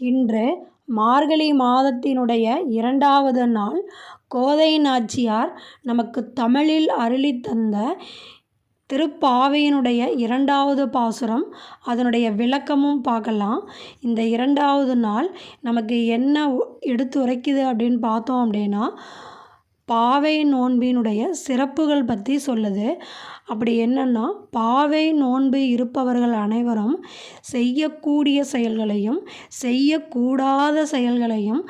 இன்று மார்கழி மாதத்தினுடைய இரண்டாவது நாள் கோதை நாச்சியார் நமக்கு தமிழில் அருளி தந்த திருப்பாவையினுடைய இரண்டாவது பாசுரம். அதனுடைய விளக்கமும் பார்க்கலாம். இந்த இரண்டாவது நாள் நமக்கு என்ன எடுத்து உரைக்குது அப்படின்னு பார்த்தோம் அப்படின்னா பாவை நோன்பினுடைய சிறப்புகள் பற்றி சொல்லுது. அப்படி என்னென்னா பாவை நோன்பு இருப்பவர்கள் அனைவரும் செய்யக்கூடிய செயல்களையும் செய்யக்கூடாத செயல்களையும்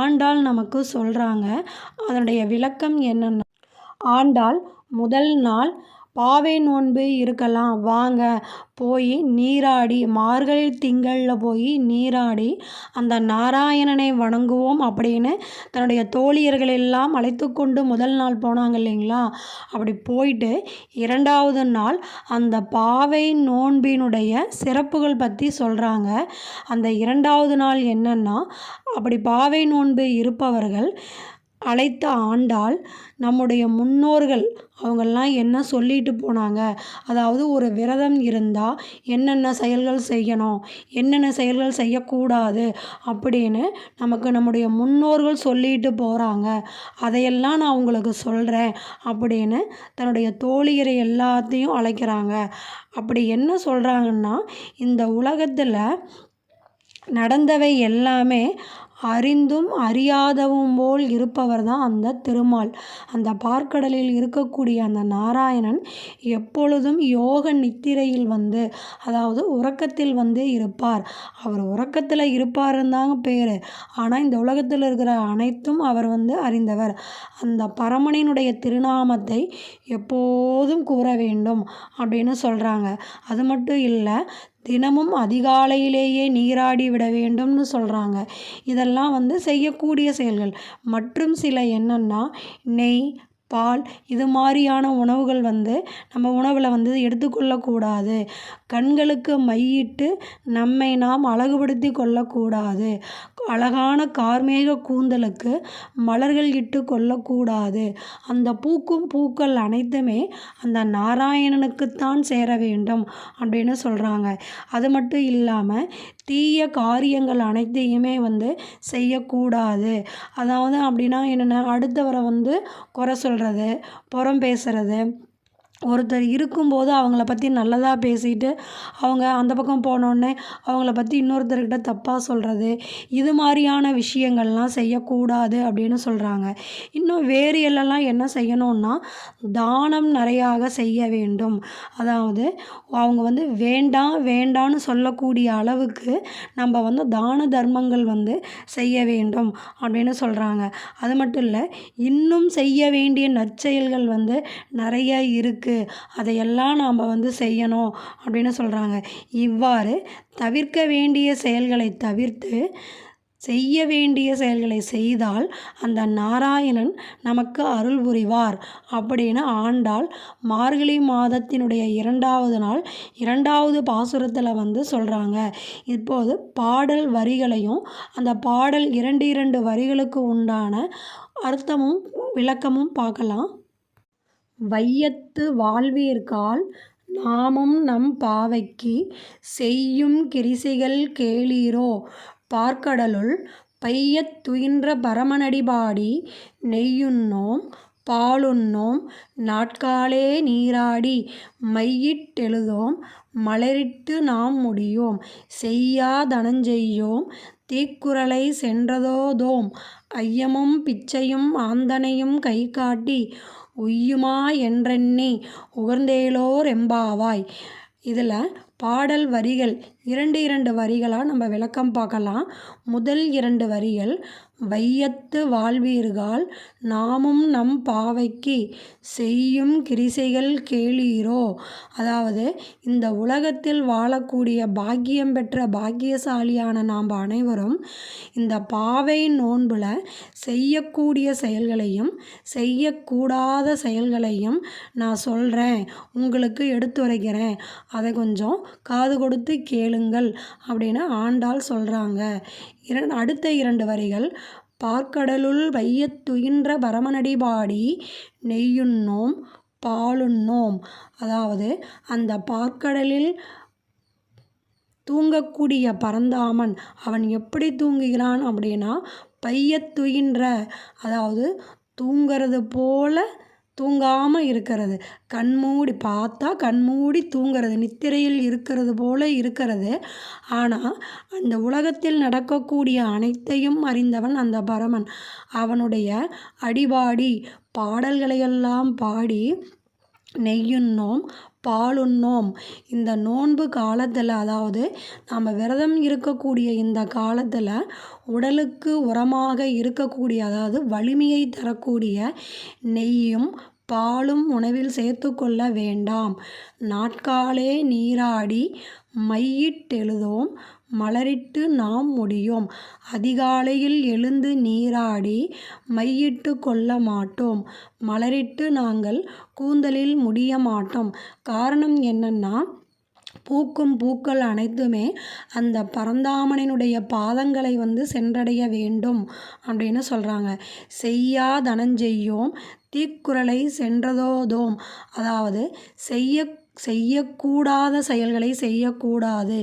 ஆண்டாள் நமக்கு சொல்கிறாங்க அதனுடைய விளக்கம் என்னென்னா ஆண்டாள் முதல் நாள் பாவை நோன்பு இருக்கலாம். வாங்க போய் நீராடி மார்கழி திங்களில் போய் நீராடி அந்த நாராயணனை வணங்குவோம் அப்படின்னு தன்னுடைய தோழியர்கள் எல்லாம் அழைத்து கொண்டு முதல் நாள் போனாங்க இல்லைங்களா? அப்படி போயிட்டு இரண்டாவது நாள் அந்த பாவை நோன்பினுடைய சிறப்புகள் பற்றி சொல்கிறாங்க அந்த இரண்டாவது நாள் என்னென்னா அப்படி பாவை நோன்பு இருப்பவர்கள் அழைத்த ஆண்டால் நம்முடைய முன்னோர்கள் அவங்கெல்லாம் என்ன சொல்லிட்டு போனாங்க? அதாவது ஒரு விரதம் இருந்தால் என்னென்ன செயல்கள் செய்யணும்? என்னென்ன செயல்கள் செய்யக்கூடாது? அப்படின்னு நமக்கு நம்முடைய முன்னோர்கள் சொல்லிட்டு போகிறாங்க அதையெல்லாம் நான் உங்களுக்கு சொல்கிறேன் அப்படின்னு தன்னுடைய தோழியரை எல்லாத்தையும் அழைக்கிறாங்க. அப்படி என்ன சொல்கிறாங்கன்னா இந்த உலகத்தில் நடந்தவை எல்லாமே அறிந்தும் அறியாதவும் போல் இருப்பவர் தான் அந்த திருமால். அந்த பார்க்கடலில் இருக்கக்கூடிய அந்த நாராயணன் எப்பொழுதும் யோக நித்திரையில் வந்து அதாவது உறக்கத்தில் வந்து இருப்பார். அவர் உறக்கத்தில் இருப்பாருந்தாங்க பேர். ஆனால் இந்த உலகத்தில் இருக்கிற அனைத்தும் அவர் வந்து அறிந்தவர். அந்த பரமனினுடைய திருநாமத்தை எப்போதும் கூற வேண்டும் அப்படின்னு சொல்கிறாங்க அது மட்டும் இல்லை தினமும் அதிகாலையிலேயே நீராடி விட வேண்டும்னு சொல்கிறாங்க இதெல்லாம் வந்து செய்யக்கூடிய செயல்கள். மற்றும் சில என்னென்னா நெய் பால் இது மாதிரியான உணவுகள் வந்து நம்ம உணவில் வந்து எடுத்துக்கொள்ளக்கூடாது. கண்களுக்கு மையிட்டு நம்மை நாம் அழகுபடுத்தி கொள்ளக்கூடாது. அழகான கார்மேக கூந்தலுக்கு மலர்கள் இட்டு கொள்ளக்கூடாது. அந்த பூக்கும் பூக்கள் அனைத்துமே அந்த நாராயணனுக்குத்தான் சேர வேண்டும் அப்படின்னு சொல்கிறாங்க அது மட்டும் இல்லாமல் தீய காரியங்கள் அனைத்தையுமே வந்து செய்யக்கூடாது. அதாவது அப்படின்னா என்னென்ன அடுத்தவரை வந்து குறை சொல்கிறது புறம் பேசுகிறது ஒருத்தர் இருக்கும்போது அவங்கள பற்றி நல்லதாக பேசிட்டு அவங்க அந்த பக்கம் போனோடனே அவங்கள பற்றி இன்னொருத்தர்கிட்ட தப்பாக சொல்கிறது இது மாதிரியான விஷயங்கள்லாம் செய்யக்கூடாது அப்படின்னு சொல்கிறாங்க இன்னும் வேறு எல்லாம் என்ன செய்யணும்னா தானம் நிறையாக செய்ய வேண்டும். அதாவது அவங்க வந்து வேண்டாம் வேண்டான்னு சொல்லக்கூடிய அளவுக்கு நம்ம வந்து தான தர்மங்கள் வந்து செய்ய வேண்டும் அப்படின்னு சொல்கிறாங்க அது மட்டும் இல்லை இன்னும் செய்ய வேண்டிய நற்செயல்கள் வந்து நிறைய இருக்குது அதையெல்லாம் நாம் வந்து செய்யணும் அப்படின்னு சொல்கிறாங்க இவ்வாறு தவிர்க்க வேண்டிய செயல்களை தவிர்த்து செய்ய வேண்டிய செயல்களை செய்தால் அந்த நாராயணன் நமக்கு அருள் புரிவார் அப்படின்னு ஆண்டாள் மார்கழி மாதத்தினுடைய இரண்டாவது நாள் இரண்டாவது பாசுரத்தில் வந்து சொல்கிறாங்க இப்போது பாடல் வரிகளையும் அந்த பாடல் இரண்டு இரண்டு வரிகளுக்கு உண்டான அர்த்தமும் விளக்கமும் பார்க்கலாம். வையத்து வாழ்வீர்காள் நாமும் நம் பாவைக்கு செய்யும் கிரிசைகள் கேளீரோ? பார்க்கடலுள் பையத் துயின்ற பரமனடிபாடி நெய்யுண்ணோம் பாலுண்ணோம் நாட்காலே நீராடி மையிட்டெழுதோம் மலரிட்டு நாம் முடியோம் செய்யாதனஞ்செய்யோம் தீக்குறளை சென்றதோதோம் ஐயமும் பிச்சையும் ஆந்தனையும் கை காட்டி உய்யுமா என்றெண்ணி உகந்தேலோர் எம்பாவாய். இதில் பாடல் வரிகள் இரண்டு இரண்டு வரிகளாக நம்ம விளக்கம் பார்க்கலாம். முதல் இரண்டு வரிகள் வையத்து வாழ்வீர்கள் நாமும் நம் பாவைக்கு செய்யும் கிரிசைகள் கேளீரோ? அதாவது இந்த உலகத்தில் வாழக்கூடிய பாக்கியம் பெற்ற பாக்கியசாலியான நாம் அனைவரும் இந்த பாவை நோன்பில் செய்யக்கூடிய செயல்களையும் செய்யக்கூடாத செயல்களையும் நான் சொல்கிறேன் உங்களுக்கு எடுத்துரைக்கிறேன். அதை கொஞ்சம் காது கொடுத்து கேளுங்கள் அப்படின்னு ஆண்டாள் சொல்கிறாங்க இரண் அடுத்த இரண்டு வரிகள் பார்க்கடலுள் வையத் துயின்ற பரமனடி பாடி நெய்யுண்ணோம் பாலுண்ணோம். அதாவது அந்த பார்க்கடலில் தூங்கக்கூடிய பரந்தாமன் அவன் எப்படி தூங்குகிறான் அப்படின்னா பையத் துயின்ற அதாவது தூங்கிறது போல தூங்காமல் இருக்கிறது. கண்மூடி பார்த்தா கண்மூடி தூங்கிறது. நித்திரையில் இருக்கிறது போல இருக்கிறது. ஆனால் அந்த உலகத்தில் நடக்கக்கூடிய அனைத்தையும் அறிந்தவன் அந்த பரமன். அவனுடைய அடிபாடி பாடல்களையெல்லாம் பாடி நெய்யுண்ணோம் பாலுண்ணோம். இந்த நோன்பு காலத்தில் அதாவது நாம் விரதம் இருக்கக்கூடிய இந்த காலத்தில் உடலுக்கு உரமாக இருக்கக்கூடிய அதாவது வலிமையை தரக்கூடிய நெய்யும் பாலும் உணவில் சேர்த்துக்கொள்ள வேண்டாம். நாட்காலே நீராடி மையிட்டெழுதோம். மலரிட்டு நாம் முடியும். அதிகாலையில் எழுந்து நீராடி மையிட்டு கொள்ள மாட்டோம். மலரிட்டு நாங்கள் கூந்தலில் முடிய மாட்டோம். காரணம் என்னன்னா பூக்கும் பூக்கள் அனைத்துமே அந்த பரந்தாமனினுடைய பாதங்களை வந்து சென்றடைய வேண்டும் அப்படின்னு சொல்கிறாங்க செய்யா தனஞ்செய்யோம் தீக்குறளை சென்றதோதோம். அதாவது செய்ய செய்யக்கூடாத செயல்களை செய்யக்கூடாது.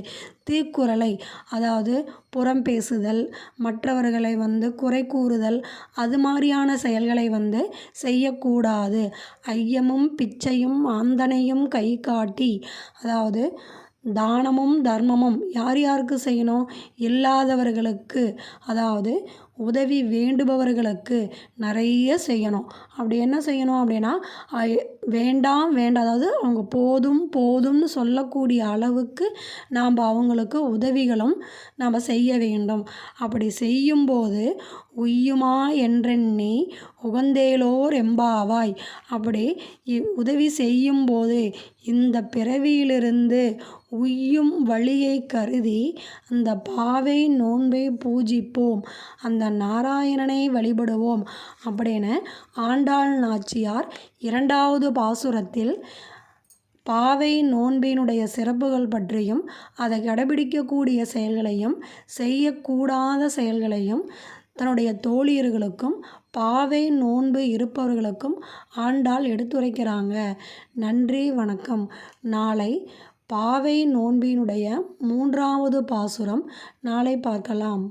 தீக்குறளை அதாவது புறம் பேசுதல் மற்றவர்களை வந்து குறை கூறுதல் அது மாதிரியான செயல்களை வந்து செய்யக்கூடாது. ஐயமும் பிச்சையும் ஆந்தனையும் கை காட்டி அதாவது தானமும் தர்மமும் யார் யாருக்கு செய்யணும்? இல்லாதவர்களுக்கு அதாவது உதவி வேண்டுபவர்களுக்கு நிறைய செய்யணும். அப்படி என்ன செய்யணும் அப்படின்னா வேண்டாம் வேண்டாம். அதாவது அவங்க போதும் போதும்னு சொல்லக்கூடிய அளவுக்கு நாம் அவங்களுக்கு உதவிகளும் நாம் செய்ய வேண்டும். அப்படி செய்யும்போது உய்யுமா என்றெண்ணி உகந்தேலோர் எம்பாவாய். அப்படி உதவி செய்யும்போது இந்த பிறவியிலிருந்து உய்யும் வழியை கருதி அந்த பாவை நோன்பை பூஜிப்போம் அந்த நாராயணனை வழிபடுவோம் அப்படின்னு ஆண்டாள் நாச்சியார் இரண்டாவது பாசுரத்தில் பாவை நோன்பினுடைய சிறப்புகள் பற்றியும் அதை கடைபிடிக்கக்கூடிய செயல்களையும் செய்யக்கூடாத செயல்களையும் தன்னுடைய தோழியர்களுக்கும் பாவை நோன்பு இருப்பவர்களுக்கும் ஆண்டாள் எடுத்துரைக்கிறாங்க. நன்றி வணக்கம். நாளை பாவை நோன்பினுடைய மூன்றாவது பாசுரம். நாளை பார்க்கலாம்.